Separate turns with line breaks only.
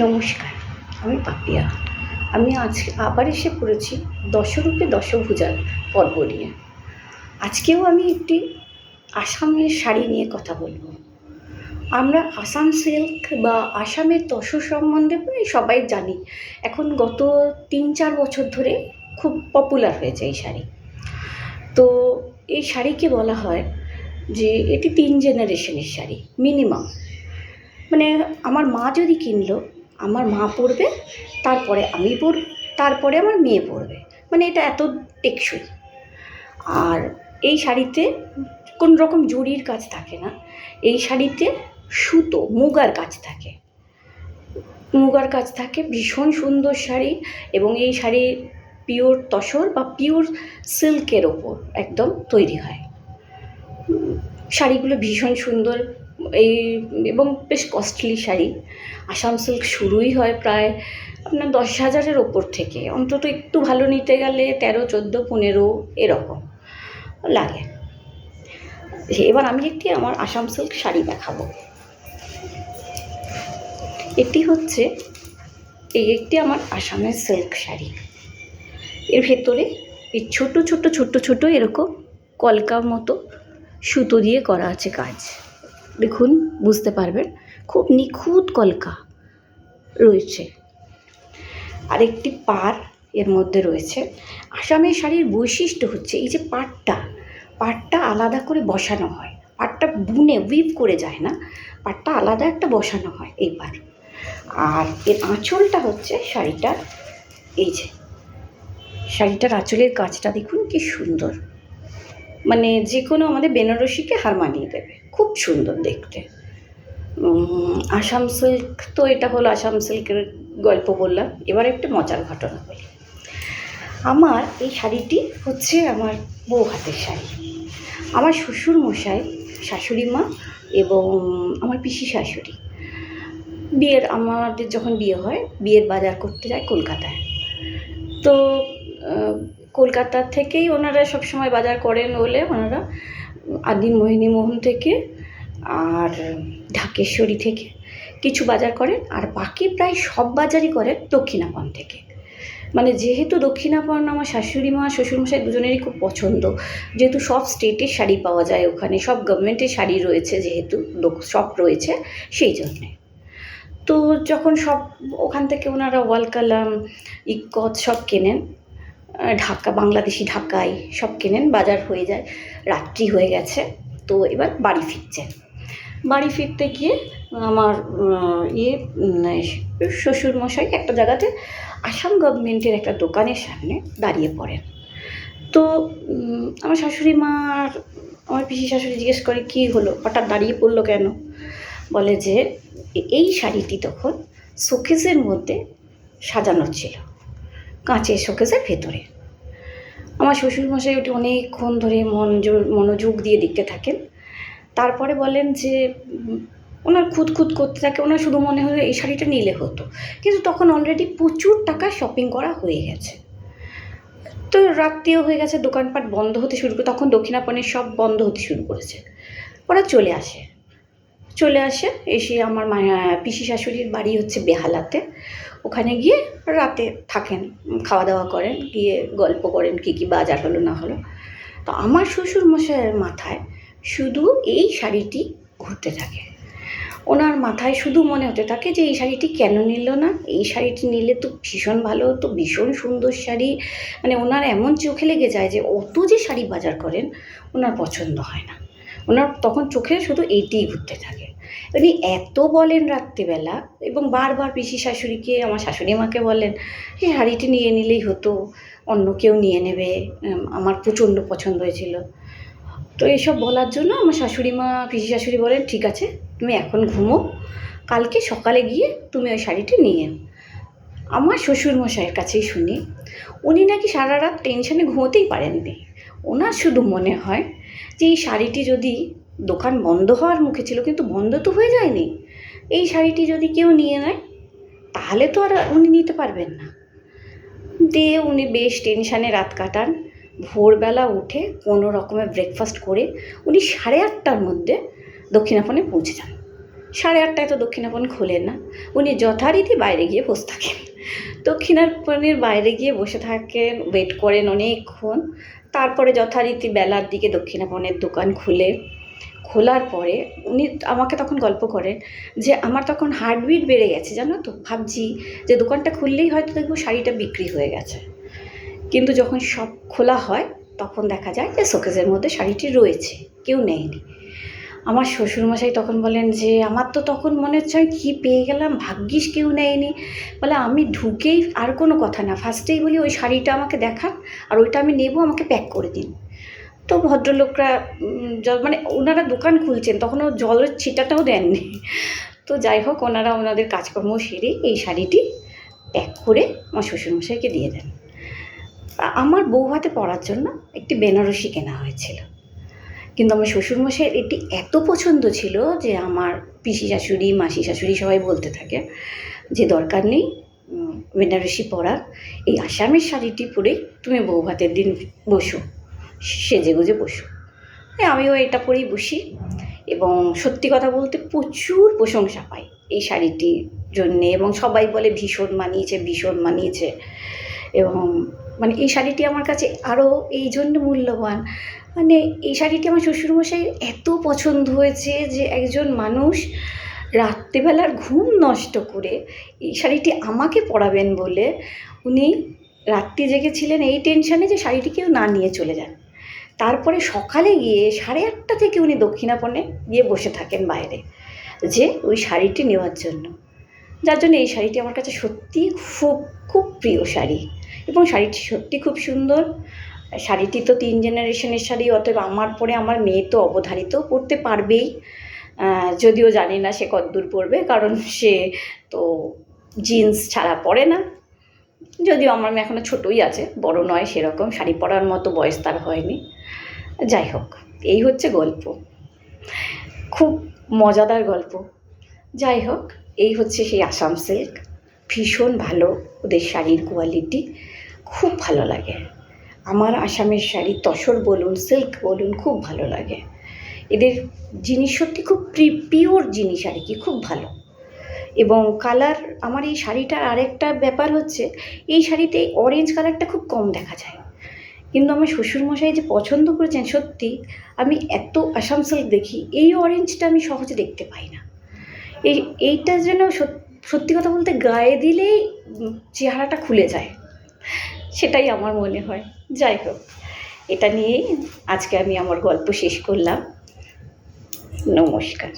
নমস্কার, আমি পাপিয়া। আমি আজ আবার এসে পড়েছি দশরূপে দশভুজার পর্ব নিয়ে। আজকেও আমি একটি আসামের শাড়ি নিয়ে কথা বলব। আমরা আসাম সিল্ক বা আসামের তসর সম্বন্ধে প্রায় সবাই জানি। এখন গত তিন চার বছর ধরে খুব পপুলার হয়েছে এই শাড়ি। তো এই শাড়িকে বলা হয় যে এটি তিন জেনারেশনের শাড়ি মিনিমাম মানে আমার মা যদি কিনলো আমার মা পরবে তারপরে আমি পরব তারপরে আমার মেয়ে পরবে মানে এটা এত টেকসই। আর এই শাড়িতে কোনো রকম জরির কাজ থাকে না। এই শাড়িতে সুতো, মুগার কাজ থাকে। মুগার কাজ থাকে, ভীষণ সুন্দর শাড়ি এবং এই শাড়ি পিওর তসর বা পিওর সিল্কের ওপর একদম তৈরি হয়। শাড়িগুলো ভীষণ সুন্দর এই এবং বেশ কস্টলি শাড়ি। আসাম সিল্ক শুরুই হয় প্রায় আপনার দশ হাজারের ওপর থেকে। অন্তত একটু ভালো নিতে গেলে তেরো, চোদ্দ, পনেরো এরকম লাগে। এবার আমি একটি আমার আসাম সিল্ক শাড়ি দেখাবো। এটি হচ্ছে এই একটি আমার আসামের সিল্ক শাড়ি। এর ভেতরে এই ছোট ছোট ছোট ছোট এরকম কলকার মতো সুতো দিয়ে করা আছে কাজ। দেখুন বুঝতে পারবেন। খুব নিখুঁত কলকা রয়েছে। আরেকটি পার এর মধ্যে রয়েছে। আসামের শাড়ির বৈশিষ্ট্য হচ্ছে এই যে পাটটা পাটটা আলাদা করে বসানো হয়। পাটটা বুনে উইভ করে যায় না। পাটটা আলাদা একটা বসানো হয় এইবার। আর এর আঁচলটা হচ্ছে শাড়িটার, এই যে শাড়িটার আঁচলের কাজটা দেখুন কি সুন্দর। মানে যে কোনো আমাদের বেনারসিকে হার মানিয়ে দেবে। খুব সুন্দর দেখতে। আসাম সিল্ক তো এটা হলো আসাম সিল্কের গল্প বললাম। এবার একটা মজার ঘটনা বলি। আমার এই শাড়িটি হচ্ছে আমার বউ হাতের শাড়ি। আমার শ্বশুর মশাই শাশুড়ি মা এবং আমার পিসি শাশুড়ি। বিয়ের আমাদের যখন বিয়ে হয় বিয়ের বাজার করতে যায় কলকাতায়। তো আহ, কলকাতার থেকেই ওনারা সবসময় বাজার করেন বলে ওনারা আদি মোহিনী মোহন থেকে আর ঢাকেশ্বরী থেকে কিছু বাজার করেন, আর বাকি প্রায় সব বাজারই করেন দক্ষিণাপন থেকে। মানে যেহেতু দক্ষিণাপন আমার শাশুড়ি মা, শ্বশুরমশাই দুজনেরই খুব পছন্দ, যেহেতু সব স্টেটের শাড়ি পাওয়া যায় ওখানে, সব গভর্নমেন্টের শাড়ি রয়েছে যেহেতু সব রয়েছে সেই জন্যে। তো যখন সব ওখান থেকে ওনারা ওয়াল কালাম ইকত সব কেনেন ঢাকা বাংলাদেশি ঢাকায় সব কেনেন বাজার হয়ে যায় রাত্রি হয়ে গেছে। তো এবার বাড়ি ফিরছেন বাড়ি ফিরতে গিয়ে আমার ইয়ে উম, শ্বশুরমশাই একটা জায়গাতে আসাম গভর্নমেন্টের একটা দোকানের সামনে দাঁড়িয়ে পড়েন। তো আমার শাশুড়ি মা আমার পিসি শাশুড়ি জিজ্ঞেস করে কী হলো? হঠাৎ দাঁড়িয়ে পড়ল কেন? বলে যে এই শাড়িটি তখন শোকেসের মধ্যে সাজানো ছিল। কাঁচের শোকেসের ভেতরে। আমার শ্বশুরমশাই ওটি অনেকক্ষণ ধরে মনোযোগ মনোযোগ দিয়ে দেখতে থাকেন। তারপরে বলেন যে ওনার খুদ খুদ করতে থাকে, ওনার শুধু মনে হলো এই শাড়িটা নিলে হতো। কিন্তু তখন অলরেডি প্রচুর টাকা শপিং করা হয়ে গেছে। তো রাত্রিও হয়ে গেছে, দোকানপাট বন্ধ হতে শুরু করে, তখন দক্ষিণাপনের সব বন্ধ হতে শুরু করেছে। ওরা চলে আসে। চলে আসে। এসে আমার পিসি শাশুড়ির বাড়ি হচ্ছে বেহালাতে। ওখানে গিয়ে রাতে থাকেন খাওয়া দাওয়া করেন, গিয়ে গল্প করেন কী কী বাজার হলো, না হলো। তো আমার শ্বশুর মশাইয়ের মাথায় শুধু এই শাড়িটি ঘুরতে থাকে। ওনার মাথায় শুধু মনে হতে থাকে যে এই শাড়িটি কেন নিল না? এই শাড়িটি নিলে তো ভীষণ ভালো হতো, ভীষণ সুন্দর শাড়ি। মানে ওনার এমন চোখে লেগে যায় যে অত যে শাড়ি বাজার করেন, ওনার পছন্দ হয় না। ওনার তখন চোখে শুধু এইটিই ঘুরতে থাকে। উনি এত বলেন রাত্রিবেলা এবং বারবার পিসি শাশুড়িকে, আমার শাশুড়ি মাকে বলেন, এই শাড়িটি নিয়ে নিলেই হতো, অন্য কেউ নিয়ে নেবে আমার প্রচণ্ড পছন্দ হয়েছিল। তো এইসব বলার জন্য আমার শাশুড়ি মা, পিসি শাশুড়ি বলেন, ঠিক আছে, তুমি এখন ঘুমো, কালকে সকালে গিয়ে তুমি ওই শাড়িটি নিয়ে আমার শ্বশুরমশাইয়ের কাছেই শুনি, উনি নাকি সারা রাত টেনশনে ঘুমোতেই পারেননি। ওনার শুধু মনে হয় যে এই শাড়িটি যদি দোকান বন্ধ হওয়ার মুখে ছিল, কিন্তু বন্ধ তো হয়ে যায়নি, এই শাড়িটি যদি কেউ নিয়ে নেয়, তাহলে তো আর উনি নিতে পারবেন না। দিয়ে উনি বেশ টেনশানে রাত কাটান। ভোরবেলা উঠে কোনো রকমের ব্রেকফাস্ট করে উনি সাড়ে আটটার মধ্যে দক্ষিণাপনে পৌঁছে যান। সাড়ে আটটায় তো দক্ষিণাপন খোলেন না, উনি যথারীতি বাইরে গিয়ে বসে থাকেন। দক্ষিণাপনের বাইরে গিয়ে বসে থাকেন ওয়েট করেন অনেকক্ষণ। তারপরে যথারীতি বেলার দিকে দক্ষিণাপনের দোকান খুলে, খোলার পরে উনি আমাকে তখন গল্প করেন যে আমার তখন হার্টবিট বেড়ে গেছে, জানো তো? ভাবছি যে দোকানটা খুললেই হয়তো দেখব শাড়িটা বিক্রি হয়ে গেছে। কিন্তু যখন সব খোলা হয়, তখন দেখা যায় যে শোকেজের মধ্যে শাড়িটি রয়েছে, কেউ নেয়নি। আমার শ্বশুরমশাই তখন বলেন যে, আমার তো তখন মনে হচ্ছে কী পেয়ে গেলাম, ভাগ্যিস কেউ নেয়নি। বলে, আমি ঢুকেই আর কোনো কথা না ফার্স্টেই বলি ওই শাড়িটা আমাকে দেখান আর ওইটা আমি নেব, আমাকে প্যাক করে দিন। তো ভদ্রলোকরা মানে ওনারা দোকান খুলছেন, তখনও জলের ছিটাটাও দেননি। তো যাই হোক, ওনারা ওনাদের কাজকর্ম সেরে এই শাড়িটি প্যাক করে আমার শ্বশুরমশাইকে দিয়ে দেন। আমার বউ হাতে পরার জন্য একটি বেনারসি কেনা হয়েছিল। কিন্তু আমার শ্বশুরমশাইয়ের এটি এত পছন্দ ছিল যে আমার পিসি শাশুড়ি, মাসি শাশুড়ি সবাই বলতে থাকে যে দরকার নেই বেনারসি পরা, এই আসামের শাড়িটি পরে তুমি বউ ভাতের দিন বসো, সেজে গুজে বসো। হ্যাঁ আমিও এটা পরেই বসি এবং সত্যি কথা বলতে প্রচুর প্রশংসা পাই এই শাড়িটির জন্যে এবং সবাই বলে ভীষণ মানিয়েছে ভীষণ মানিয়েছে এবং মানে এই শাড়িটি আমার কাছে আরও এই জন্য মূল্যবান মানে এই শাড়িটি আমার শ্বশুরমশাই এত পছন্দ হয়েছে যে একজন মানুষ রাত্রিবেলার ঘুম নষ্ট করে এই শাড়িটি আমাকে পরাবেন বলে উনি রাত্রি জেগেছিলেন এই টেনশানে যে শাড়িটি কেউ না নিয়ে চলে যান। তারপরে সকালে গিয়ে সাড়ে আটটা থেকে উনি দক্ষিণাপণে গিয়ে বসে থাকেন বাইরে যে ওই শাড়িটি নেওয়ার জন্য। যার জন্য এই শাড়িটি আমার কাছে সত্যি খুব খুব প্রিয় শাড়ি এবং শাড়িটি সত্যি খুব সুন্দর। শাড়িটি তো তিন জেনারেশনের শাড়ি, অতএব আমার পরে আমার মেয়ে তো অবধারিত পরতে পারবেই। যদিও জানি না সে কতদূর পরবে, কারণ সে তো জিন্স ছাড়া পরে না। যদিও আমার মেয়ে এখনও ছোটোই আছে, বড় নয় সেরকম, শাড়ি পরার মতো বয়স তার হয়নি। যাই হোক, এই হচ্ছে গল্প। খুব মজাদার গল্প। যাই হোক, এই হচ্ছে সেই আসাম সিল্ক ভীষণ ভালো ওদের শাড়ির কোয়ালিটি খুব ভালো লাগে। আমার আসামের শাড়ি তসর বলুন সিল্ক বলুন, খুব ভালো লাগে। এদের জিনিস সত্যি খুব পিওর জিনিস আর কি, খুব ভালো। এবং কালার আমার এই শাড়িটার আরেকটা ব্যাপার হচ্ছে, এই শাড়িতে অরেঞ্জ কালারটা খুব কম দেখা যায়। কিন্তু আমার শ্বশুরমশাই যে পছন্দ করেছেন, সত্যি, আমি এত আসাম সিল্ক দেখি, এই অরেঞ্জটা আমি সহজে দেখতে পাই না। এই, এইটা যেন সত- সত্যি কথা বলতে গায়ে দিলেই চেহারাটা খুলে যায়। সেটাই আমার মনে হয়। যাই হোক এটা নিয়েই আজকে আমি আমার গল্প শেষ করলাম। নমস্কার।